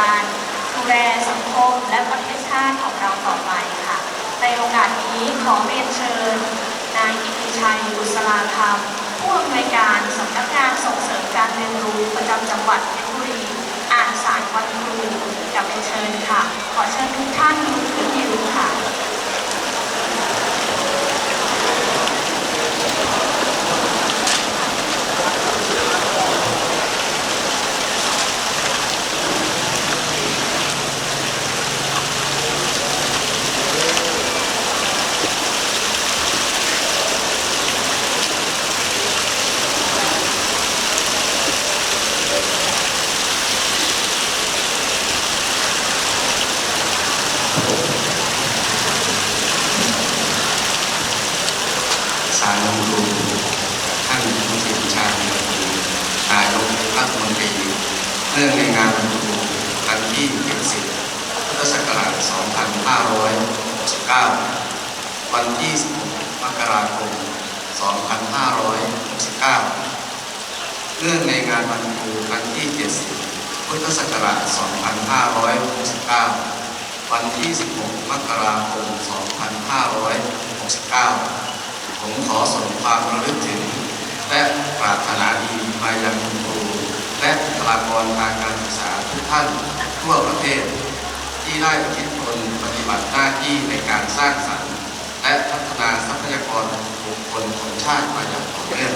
การดูแลสังคมและประเทศชาติของเราต่อไปค่ะ ในโอกาสนี้ขอเรียนเชิญ นายกิติชัยบุษราคำผู้อำนวยการสำนักงานส่งเสริมการเรียนรู้ประจำจังหวัดเพชรบุรีอ่านสารวันครูกับเรียนเชิญค่ะ ขอเชิญทุกท่านลุกขึ้นยืนค่ะ สารลงรูท่านผู้สิชาญนายกรัฐมนตรีเนื่องในงานวันครูครั้งที่70พุทธศักราช 2569 วันที่ 16 มกราคม 2569 เนื่องในงานวันครูครั้งที่ 70 พุทธศักราช 2569 วันที่ 16 มกราคม 2569 ผมขอส่งความระลึกถึงและปรารถนาดีมายังคุณครู และบุคลากรทางการศึกษาทุกท่านทั่วประเทศ ที่ได้อุทิศตนปฏิบัติหน้าที่ในการสร้างสรรค์และพัฒนาทรัพยากรบุคคลของชาติมาอย่างต่อเนื่อง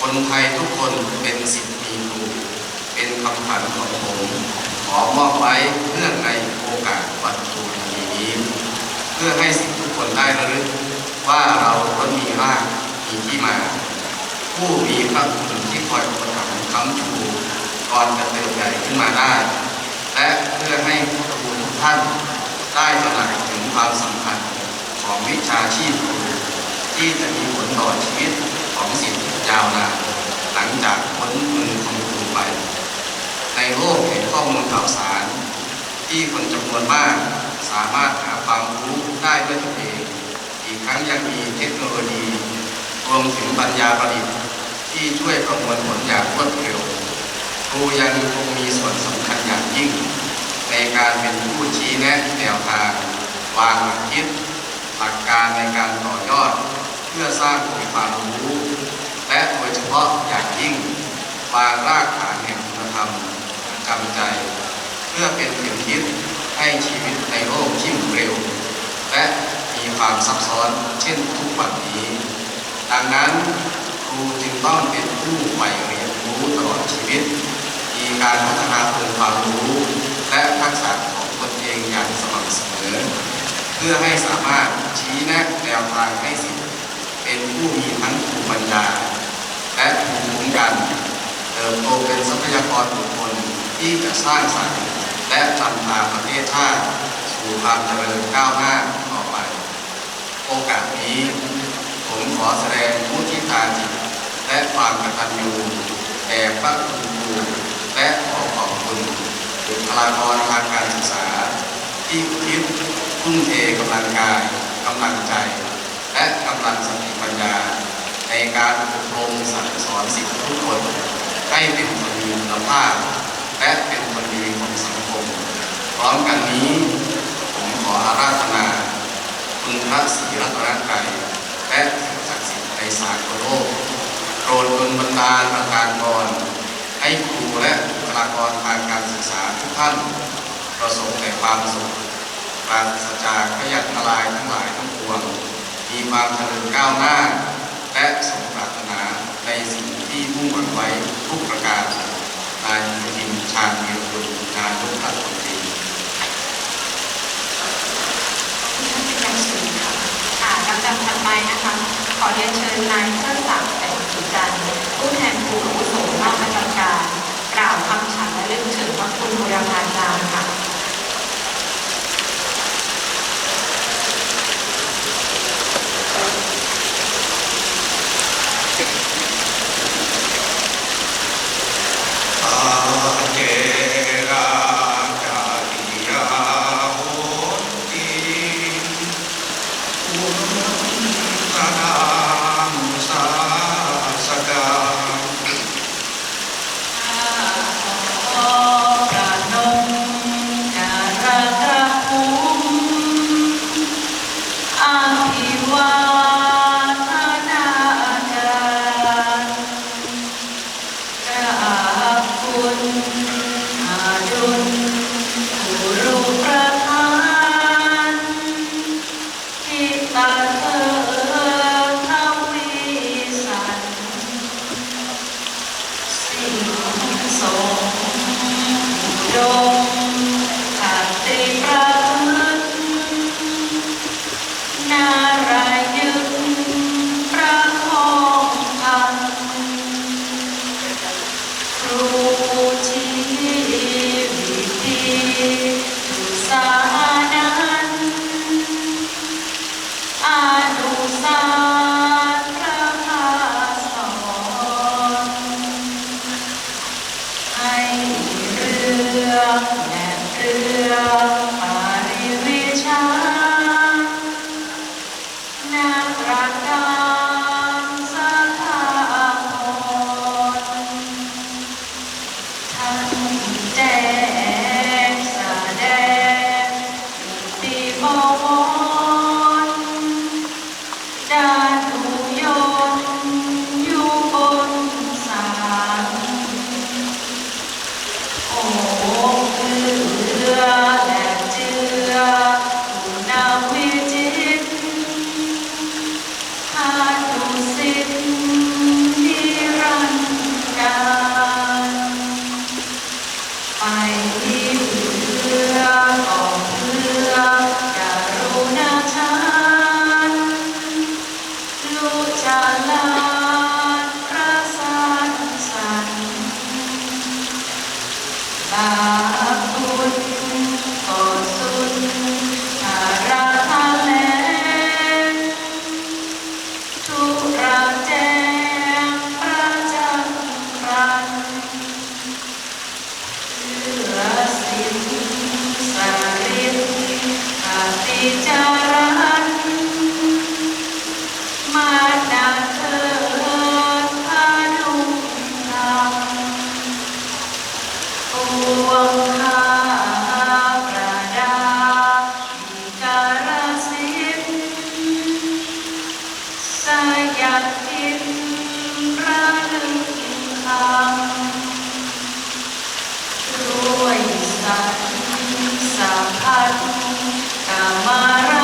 คนไทยทุกคนเป็นสิทธิ์มีครูเป็นคำขวัญของผม ขอมอบไว้เนื่องในโอกาสวันครูนปีนี้ เพื่อให้สิทธิทุกคนได้ระลึกว่าเราก็มีรากมีที่มา ผู้มีพระคุณที่คอยอุปถัมภ์ค้ำชู ก่อนจะเติบใหญ่ขึ้นมาได้ และเพื่อให้ผู้ตระกูลทุกท่านได้ตระหนักถึงความสำคัญของวิชาชีพที่จะมีผลต่อชีวิตของสิทธิ์ยาวนานหลังจากพ้นมือของครูไป ในโลกแห่งข้อมูลข่าวสาร ที่คนจำนวนมากสามารถหาความรู้ได้ด้วยตนเอง อีกทั้งยังมีเทคโนโลยี รวมถึงปัญญาประดิษฐ์ที่ช่วยประมวลผลอย่างรวดเร็ว ครูยังคงมีส่วนสำคัญอย่างยิ่ง ในการเป็นผู้ชี้แนะแนวทางวางหลักคิดหลักการในการต่อยอด เพื่อสร้างองค์ความรู้ และโดยเฉพาะอย่างยิ่งวางรากฐานแห่งคุณธรรมประจำใจ เพื่อเป็นเข็มทิศให้ชีวิตในโลกที่หมุนเร็ว และมีความซับซ้อนเช่นทุกวันนี้ ดังนั้นครูจึงต้องเป็นผู้ใฝ่เรียนรู้ตลอดชีวิต การพัฒนาองค์ความรู้ และทักษะของตนเองอย่างสม่ำเสมอ เพื่อให้สามารถชี้แนะแนวทางให้สิทธิ์เป็นผู้มีทั้งภูมิปัญญา และภูมิคุ้มกันเติบโตเป็นทรัพยากรบุคคลที่จะสร้างสรรค์และนำพาประเทศชาติสู่ความเจริญก้าวหน้าต่อไป โอกาสนี้ ผมขอแสดงมุทิตาจิตและความกตัญญูแด่พระคุณครู และขอขอบคุณบุคลากรทางการศึกษา ที่อุทิศทุ่มเทกำลังกายกำลังใจ และกำลังสติปัญญา ในการอบรมสั่งสอนสิทธิทุกคน ให้เป็นคนมีคุณภาพ และเป็นคนดีของสังคม พร้อมกันนี้ ผมขออาราธนา คุณพระศรีรัตนตรัยและศักดิ์สิทธิ์ในสากลโลกโปรดดลบันดาลประทานพรให้ และบุคลากรทางการศึกษาทุกท่าน ประสบแต่ความสุขปราศจากพยันตรายทั้งหลายทั้งปวง มีความเจริญก้าวหน้า และสมปรารถนาในสิ่งที่มุ่งหวังไว้ทุกประการนายอนุทินชาญวีรกุลนายกรัฐมนตรีท่านเป็นอย่างสูงค่ะค่ะลำดับถัดไปนะคะ ขอเรียนเชิญนายเชิดศักดิ์แต่งสุจันทร์ผู้แทนครูอาวุโสนอกประจำการ กล่าวคำฉันและเรื่องถึงพระคุณบูรพาจารย์ค่ะ Sahara, Sahara, Kamara.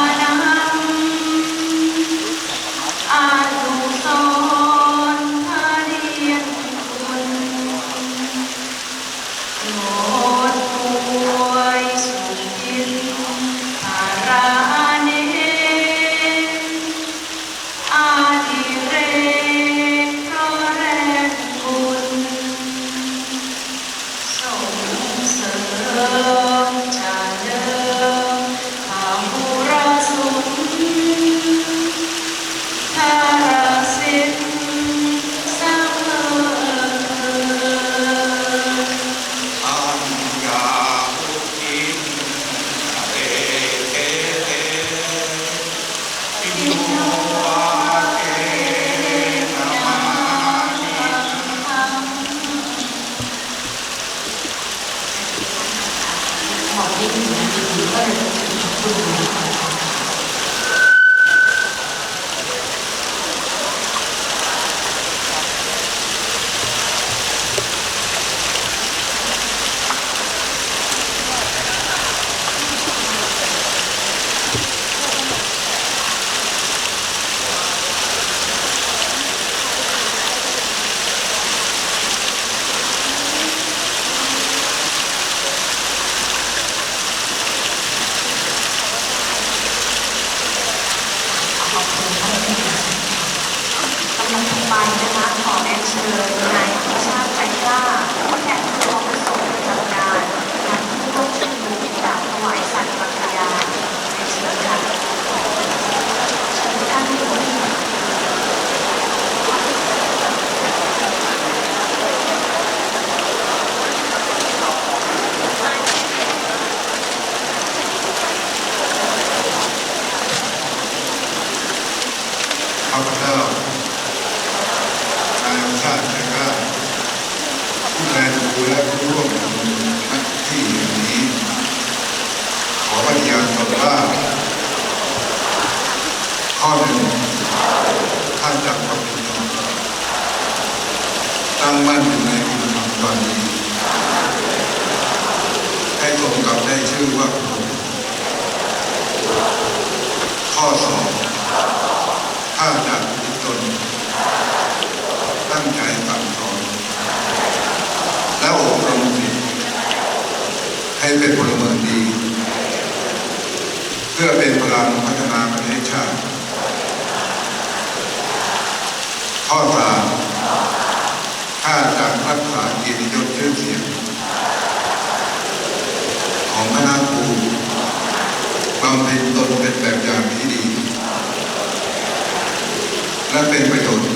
ఎలా పేరు పెట్టవచ్చు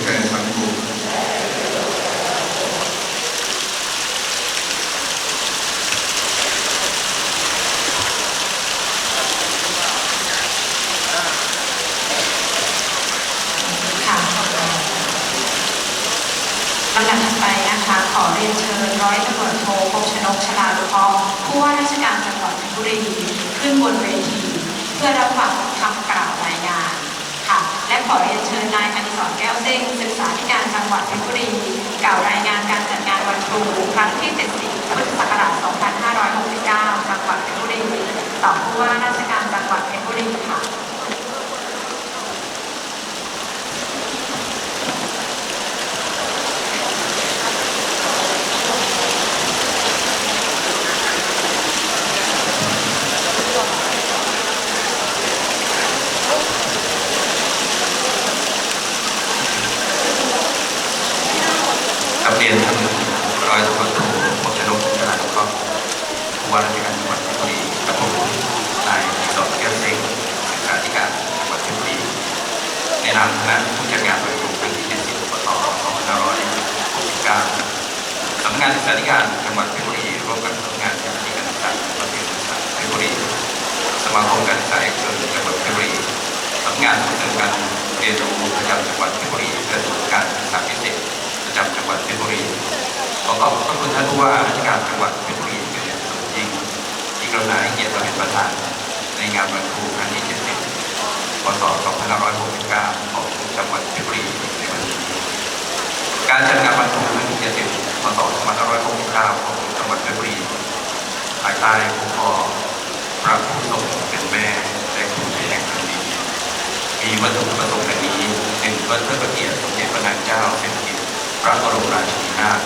ครั้งที่ 74 พุทธศักราช 2569 จังหวัดเพชรบุรีต่อผู้ว่าราชการจังหวัดเพชรบุรีค่ะานคณะผู้จัดงานประชุมครั้งที่70ปต2569สำนักงานศึาธิการจังหวัดเพชรบุรีร่วมกับสำนักงานเจาหน้ที่การศึกษาประเทศเพชรบุรีสมาคมการศึกษาเอกชนจังหวัดเพชรบุรีสำนักงานส่งเสริมการเรียนรู้ประจำจังหวัดเพชรบุรีและส่วนการศึกษาพิเศษประจำจังหวัดเพชรบุรีขอขอบพระคุณท่านผู้ว่าราชการจังหวัดเพชรบุรีเป็นอย่างสูงยิ่งที่กรุณาให้เกียรติมาเป็นประธานในงานวันครูครั้งนี้ พศ2569 ของจังหวัดเพชรบุรีในวันนี้ การจัดงานวันครูขึ้น70พศ 2569 ของจังหวัดเพชรบุรีภายใต้หัวข้อพระผู้ทรงเป็นแม่และครูแห่งแผ่นดินมีวัตถุประสงค์ดังนี้หนึ่งเพื่อเทิดพระเกียรติสมเด็จพระนางเจ้าสิริกิติ์พระบรมราชินีนาถ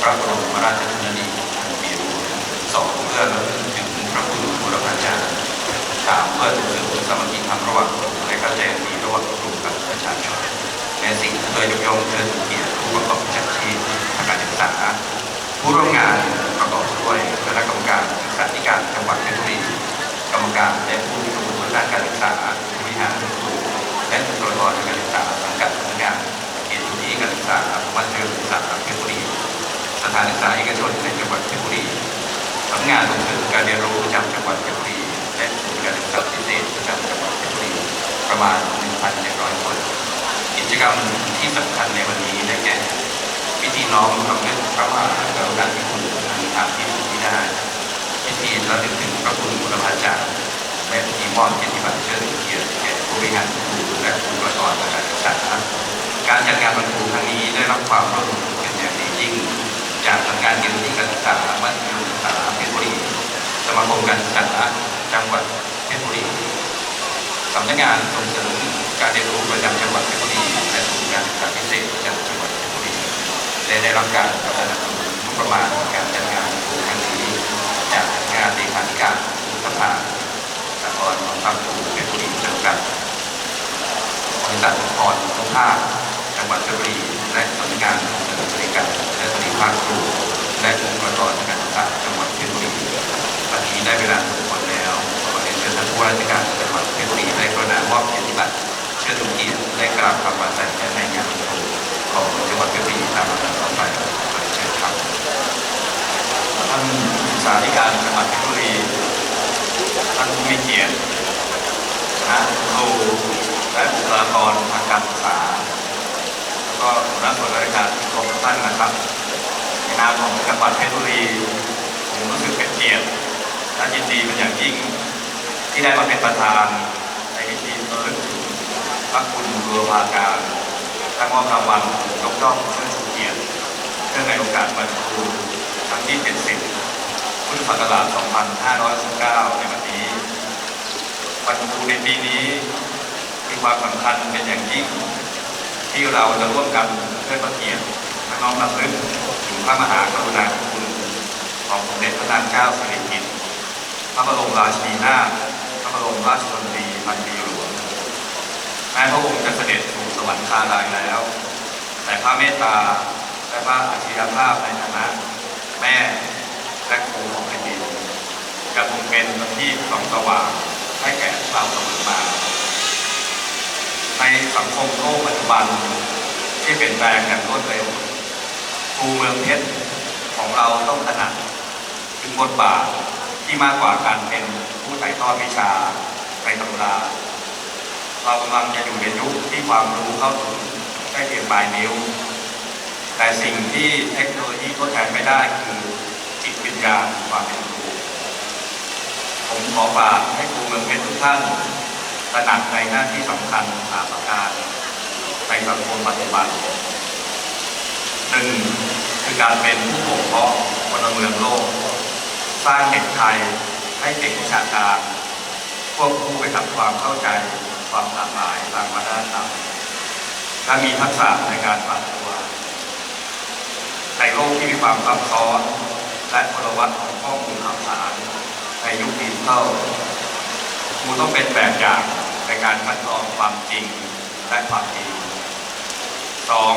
พระบรมราชชนนีปีรูสองเพื่อรลึกถึงพระคุณบุระพาจารย์สามเพื่อส่งเสริมสามัคคีธรรมระหว่าง เข้าใจดีระหว่างครูกับประชาชนและสิ่งเพื่อยกย่องเชิดเกียรติผู้ประกอบวิชาชีพทางการศึกษา ผู้ร่วมงานประกอบด้วยคณะกรรมการศึกษาธิการจังหวัดเพชรบุรีกรรมการและผู้มีส่วนร่วมด้านการศึกษาบริหารครูและบุคลากรทางการศึกษาสังกัดสำนักงานเขตพื้นที่การศึกษามัธยมศึกษาเพชรบุรีสถานศึกษาเอกชนในจังหวัดเพชรบุรีสำนักงานส่งเสริมการเรียนรู้ประจำจังหวัดเพชรบุรีและศูนย์การศึกษาพิเศษประจำจังหวัดเพชรบุรี ประมาณ1,700 คน กิจกรรมที่สำคัญในวันนี้ได้แก่พิธีน้อมรำลึกพระมหากรุณาธิคุณอันหาที่สุดไม่ได้พิธีระลึกถึงพระคุณบุรพาจารย์และพิธีมอบเกียรติบัตรเชิดเกียรติแก่ผู้บริหารครูและบุคลากรทางการศึกษาการจัดงานวันครูครั้งนี้ได้รับความร่วมมือเป็นอย่างดียิ่ง จากสำนักงานเขตพื้นที่การศึกษามัธยมศึกษาเพชรบุรีสมาคมการศึกษาจังหวัดเพชรบุรี สำนักงานส่งเสริมการเรียนรู้ประจำจังหวัดเพชรบุรีและศูนย์การศึกษาพิเศษประจำจังหวัดเพชรบุรีได้ได้รับการสนับสนุนงบประมาณการจัดงานครั้งนี้จากงานเลขาธิการสภาสากลของภาคภูมิเพชรบุรีจำกัดบริษัทองค์กรทุกภาคจังหวัดเพชรบุรีและสำนักงานส่งเสริมบริการและบริภาคครูและองค์กรการศึกษาจังหวัดเพชรบุรีวันนี้ได้เวลา ผู้ว่าราชการจังหวัดเพชรบุรีได้กรุณามอบเกียรติบัตรเชิดชูเกียรติและกราบคำวันใส่ในงานวันครูของจังหวัดเพชรบุรีตามลำดับต่อไปเรียนเชิญครับท่านสาธิการจังหวัดเพชรบุรีท่านผู้มีเกียรติคณะครูและบุคลากรทางการศึกษาแล้วก็หัวหน้าส่วนราชการทุกท่านนะครับในนามของจังหวัดเพชรบุรีผมรู้สึกเป็นเกียรติและยินดีเป็นอย่างยิ่ง ที่ได้มาเป็นประธานในพิธีระลึกถึงพระคุณบูรพาการและมอบรางวัลยกย่องเชิดชูเกียรติเนื่องในโอกาสวันครูครั้งที่ 70 พุทธศักราช 2519 ในวันนี้ วันครูในปีนี้มีความสำคัญเป็นอย่างยิ่ง ที่เราจะร่วมกันเพื่อประเกียรติและน้อมรำลึกถึงพระมหากรุณาธิคุณของสมเด็จพระนางเจ้าสิริกิติ์พระบรมราชินีนาถ ระบรมราชชนนีพันปีหลวงแม้พระองค์จะเสด็จสู่สวรรคาลัยแล้ว แต่พระเมตตาและพระอัจฉริยภาพในฐานะแม่และครูของแผ่นดินจะคงเป็นประทีปส่องสว่างให้แก่เราเสมอมา ในสังคมโลกปัจจุบันที่เปลี่ยนแปลงอย่างรวดเร็วครูเมืองเพชรของเราต้องตระหนักถึงบทบาทที่มากกว่าการเป็น ถ่ายทอดวิชาในตำราเรากำลังจะอยู่ในยุคที่ความรู้เข้าถึงได้เพียงปลายนิ้ว แต่สิ่งที่เทคโนโลยีทดแทนไม่ได้คือจิตวิญญาณความเป็นครูผมขอฝากให้ครูเมืองเพชรทุกท่านตระหนักในหน้าที่สำคัญสามประการในสังคมปัจจุบันหนึ่งคือการเป็นผู้ปกครองพลเมืองโลก สร้างเด็กไทย ให้เก่งวิชาการควบคู่ไปกับความเข้าใจความหลากหลายทางวัฒนธรรมและมีทักษะในการปรับตัว ในโลกที่มีความซับซ้อน และพลวัตของข้อมูลข่าวสาร ในยุคดิจิทัลครูต้องเป็นแบบอย่างในการคัดกรองความจริงและความดีสอง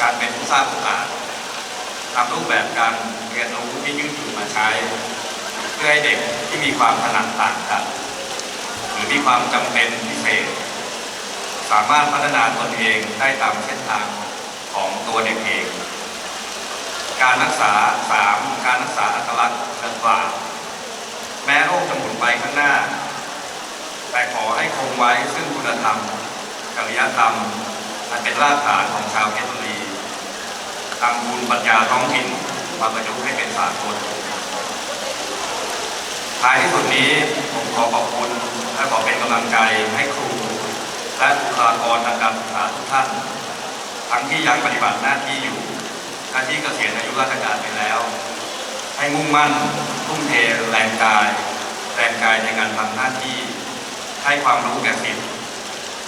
การเป็นผู้สร้างโอกาสนำรูปแบบการเรียนรู้ที่ยืดหยุ่นมาใช้ พื่อให้เด็กที่มีความถนัดต่างกัน หรือมีความจำเป็นพิเศษ สามารถพัฒนาตนเองได้ตามเส้นทางของตัวเด็กเอง การรักษาสามการรักษาอัตลักษณ์ดังกล่าวแม้โลกจะหมุนไปข้างหน้า แต่ขอให้คงไว้ซึ่งคุณธรรมจริยธรรมอันเป็นรากฐานของชาวเพชรบุรีนำบุญปัญญาท้องถิ่นมาประยุกต์ให้เป็นสากล ท้ายที่สุดนี้ผมขอขอบคุณและขอเป็นกำลังใจให้ครู และบุคลากรทางการศึกษาทุกท่าน ทั้งที่ยังปฏิบัติหน้าที่อยู่และที่เกษียณอายุราชการไปแล้ว ให้มุ่งมั่นทุ่มเทแรงกาย แรงกายในการทำหน้าที่ ให้ความรู้แก่สิทธิ์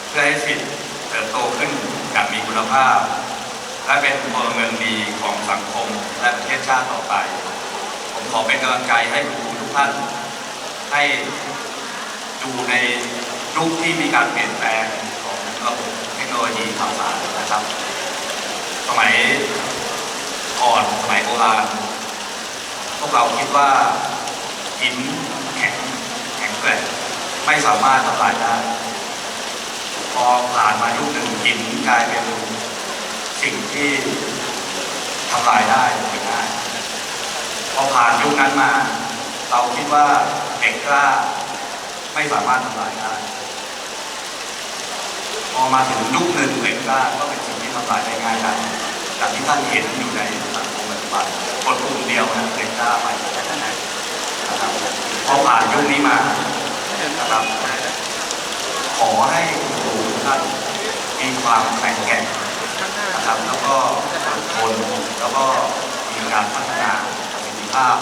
เพื่อให้สิทธิ์เติบโตขึ้นอย่างมีคุณภาพ และเป็นพลเมืองดีของสังคมและประเทศชาติต่อไป ผมขอเป็นกำลังใจให้ครูทุกท่าน ให้ดูในยุคที่มีการเปลี่ยนแปลงของระบบเทคโนโลยีข่าวสารนะครับ สมัยก่อนสมัยโบราณพวกเราคิดว่าหินแข็งแข็งแกร่งไม่สามารถทำลายได้พอผ่านมายุคหนึ่งหินกลายเป็นสิ่งที่ทำลายได้เป็นได้พอผ่านยุคนั้นมา เราคิดว่าเด็กกล้า ไม่สามารถทำลายได้พอมาถึงยุคหนึ่งเด็กกล้าก็เป็นสิ่งที่ทำลายได้ง่ายได้อย่างที่ท่านเห็นอยู่ในสังคมปัจจุบันคนกลุ่มเดียวนะเด็กกล้าไปแต่ท่านไหนนะครับพอผ่านยุคนี้มานะครับขอให้ครูทุกท่านมีความแข็งแกร่งนะครับแล้วก็อดทนแล้วก็มีการพัฒนาประสิทธิภาพ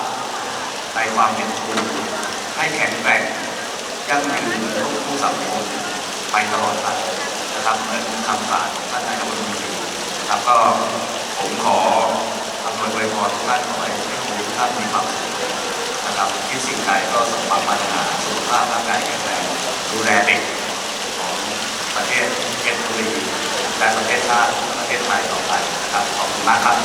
ในความเป็นครูให้แข็งแกร่งยั่งยืนทุกผู้สังคมไปตลอดไปนะครับเหมือนคำสาของท่านนายกรัฐมนตรีครับก็ผมขออำนวยอวยพรทุกท่านขอให้ทุกท่านมีความสุขนะครับคิดสิ่งใดก็สมหวังปรารถนาสุขภาพร่างกายแข็งแรงดูแลเด็กของประเทศเพชรบุรีและประเทศชาติประเทศไทยต่อไปนะครับขอบคุณมากครับ